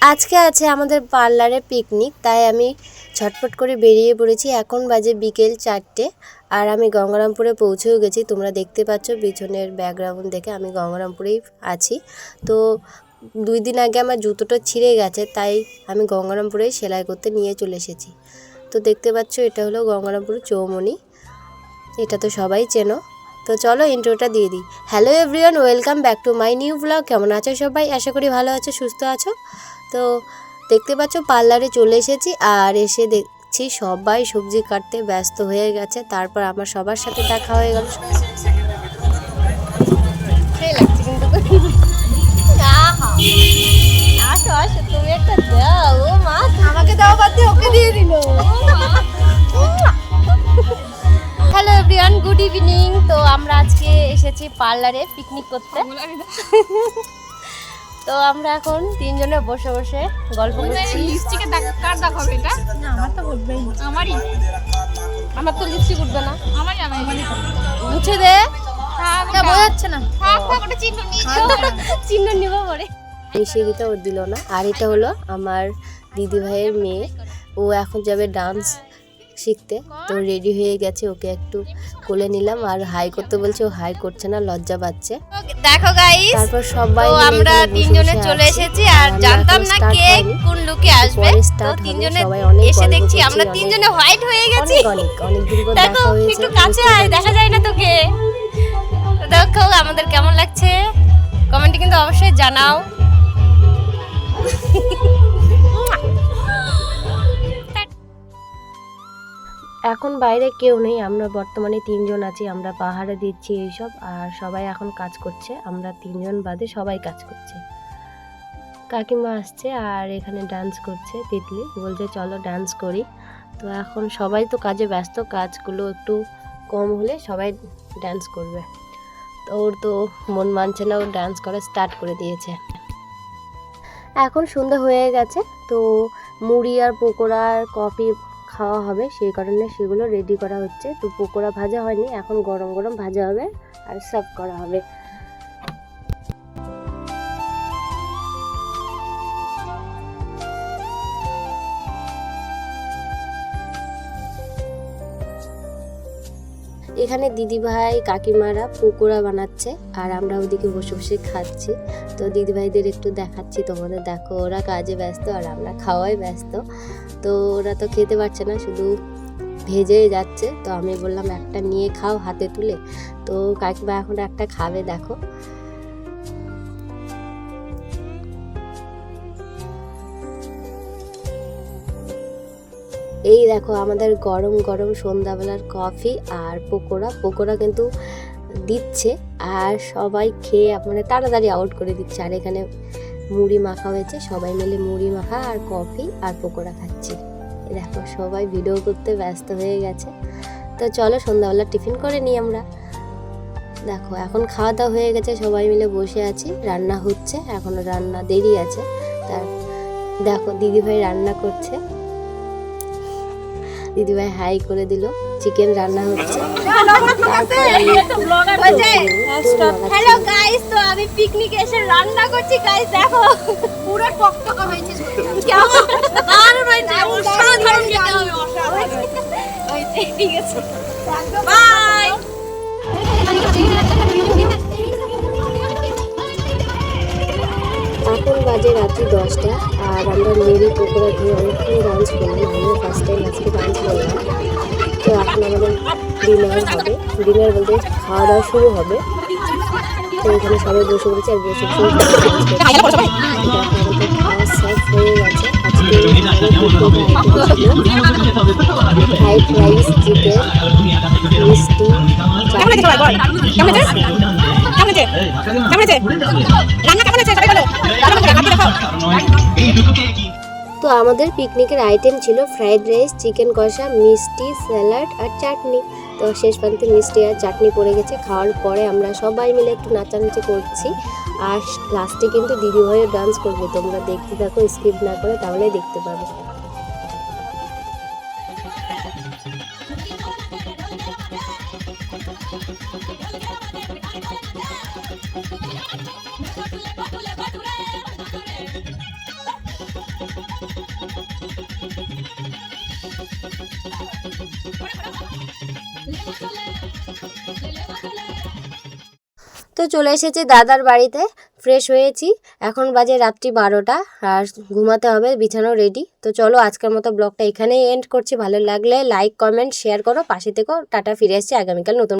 আজকে আছে আমাদের পার্লারে পিকনিক, তাই আমি ছটফট করে বেরিয়ে পড়েছি। এখন বাজে বিকেল চারটে আর আমি গঙ্গারামপুরে পৌঁছেও গেছি। তোমরা দেখতে পাচ্ছ পিছনের ব্যাকগ্রাউন্ড দেখে আমি গঙ্গারামপুরেই আছি। তো দুই দিন আগে আমার জুতোটা ছিঁড়ে গেছে, তাই আমি গঙ্গারামপুরেই সেলাই করতে নিয়ে চলে এসেছি। তো দেখতে পাচ্ছ এটা হলো গঙ্গারামপুর চৌমনি এটা তো সবাই চেনো। তো চলো ইন্ট্রোটা দিয়ে দিই। Hello everyone, welcome back to my new blog. কেমন আছো সবাই? আশা করি ভালো আছো, সুস্থ আছো। তো দেখতে পাচ্ছ পার্লারে চলে এসেছি আর এসে দেখছি সবাই সবজি কাটতে ব্যস্ত হয়ে গেছে। তারপর আমার সবার সাথে দেখা হয়ে গেল। আমাকে দাও বাদ দিয়ে ওকে দিয়ে দিল। হ্যালো এভরিওয়ান গুড ইভিনিং তো আমরা আজকে এসেছি পার্লারে পিকনিক করতে। তো আমরা এখন তিনজনে বসে বসে গল্প করছি। লিপস্টিকের দাগ কার দাগ হবে এটা? না আমার তো উঠবেই আমারই। আমার তো লিপস্টিক উঠবে না। আমারই আমারই মুছে দে। থাক তা বোঝা না। থাক থাক ওটা চিহ্ন নিয়ে চিহ্ন নিব পরে। মিশিয়ে ওর দিল না। আর এটা হলো আমার দিদি ভাইয়ের মেয়ে। ও এখন যাবে ডান্স শিখতে। তো রেডি হয়ে গেছে ওকে একটু কোলে নিলাম আর হাই করতে বলছে ও হাই করছে না লজ্জা পাচ্ছে। দেখো গাইস তারপর সবাই আমরা তিনজনে চলে এসেছি আর জানতাম না কে কোন লুকে আসবে। তো তিনজনে এসে দেখছি আমরা তিনজনে হোয়াইট হয়ে গেছি। অনেক অনেক অনেক দিন পর দেখো দেখা হয়েছে একটু কাছে আয় দেখা যায় না তোকে। দেখো আমাদের কেমন লাগছে? কমেন্টে কিন্তু অবশ্যই জানাও। এখন বাইরে কেউ নেই, আমরা বর্তমানে তিনজন আছি, আমরা পাহাড়ে দিচ্ছি এইসব, আর সবাই এখন কাজ করছে, আমরা তিনজন বাদে সবাই কাজ করছে। কাকিমা আসছে আর এখানে ডান্স করছে, তিতলি বলছে, চলো ডান্স করি। তো এখন সবাই তো কাজে ব্যস্ত, কাজগুলো একটু কম হলে সবাই ডান্স করবে। তো ওর তো মন মানছে না, ও ডান্স করা স্টার্ট করে দিয়েছে। এখন সন্ধ্যা হয়ে গেছে, তো মুড়ি আর পকোড়া আর কফি খাওয়া হবে, সেই কারণে সেগুলো রেডি করা হচ্ছে। তো পকোড়া ভাজা হয়নি, এখন গরম গরম ভাজা হবে আর সার্ভ করা হবে। এখানে দিদিভাই কাকিমারা পকোড়া বানাচ্ছে আর আমরা ওদিকে বসে বসে খাচ্ছি। তো দিদিভাইদের একটু দেখাচ্ছি, তোমাদের দেখো, ওরা কাজে ব্যস্ত আর আমরা খাওয়াই ব্যস্ত। তো ওরা তো খেতে পারছে না, শুধু ভেজে যাচ্ছে। তো আমি বললাম, একটা নিয়ে খাও হাতে তুলে। তো কাকিমা এখন একটা খাবে, দেখো। এই দেখো আমাদের গরম গরম সন্ধ্যাবেলার কফি আর পকোড়া। পকোড়া কিন্তু দিচ্ছে আর সবাই খেয়ে মানে তাড়াতাড়ি আউট করে দিচ্ছে। আর এখানে মুড়ি মাখা হয়েছে। সবাই মিলে মুড়ি মাখা আর কফি আর পকোড়া খাচ্ছি। দেখো সবাই ভিডিও করতে ব্যস্ত হয়ে গেছে। তো চলো সন্ধ্যাবেলা টিফিন করে নিই আমরা। দেখো এখন খাওয়া দাওয়া হয়ে গেছে। সবাই মিলে বসে আছি। রান্না হচ্ছে। এখনও রান্না দেরি আছে। তার দেখো দিদিভাই রান্না করছে। দিদিভাই হাই করে দিল চিকেন রান্না হচ্ছে। হ্যালো গাইস তো আমি পিকনিক এসে রান্না করছি গাইস দেখো। পুরো টকটকা হয়েছে। কেমন? দারুণ হয়েছে। অসাধারণ খেতে হবে অসাধারণ। ঠিক আছে। বাই রাত্রি দশটা আর আমরা মুড়ি পকোড়া দিয়ে অনেকক্ষণ ডান্স করলাম আমিও ফার্স্ট টাইম আজকে ডান্স করলাম। তো এখন আমাদের ডিনার হবে। ডিনার বলতে খাওয়া দাওয়া শুরু হবে। তো এখানে সবাই বসে পড়েছে আর বসে বসে খাওয়া সার্ভ হয়ে গেছে। ফ্রাইড রাইস চিকেন মিষ্টি তো আমাদের পিকনিকের আইটেম ছিল ফ্রাইড রাইস চিকেন কষা মিষ্টি স্যালাড আর চাটনি। তো শেষ প্রান্তে মিষ্টি আর চাটনি পড়ে গেছে। খাওয়ার পরে আমরা সবাই মিলে একটু নাচানাচি করছি। আর লাস্টে কিন্তু দিদিভাইও ডান্স করবে। তোমরা দেখতে থাকো স্কিপ না করে তাহলে দেখতে পাবে। তো চলে এসেছি দাদার বাড়িতে ফ্রেশ হয়েছি। এখন বাজে রাত্রি বারোটা, আর ঘুমাতে হবে, বিছানাও রেডি তো চলো আজকের মতো ব্লগটা এখানেই এন্ড করছি। ভালো লাগলে লাইক কমেন্ট শেয়ার করো। পাশে থেকেও টাটা ফিরে আসছি। আগামীকাল নতুন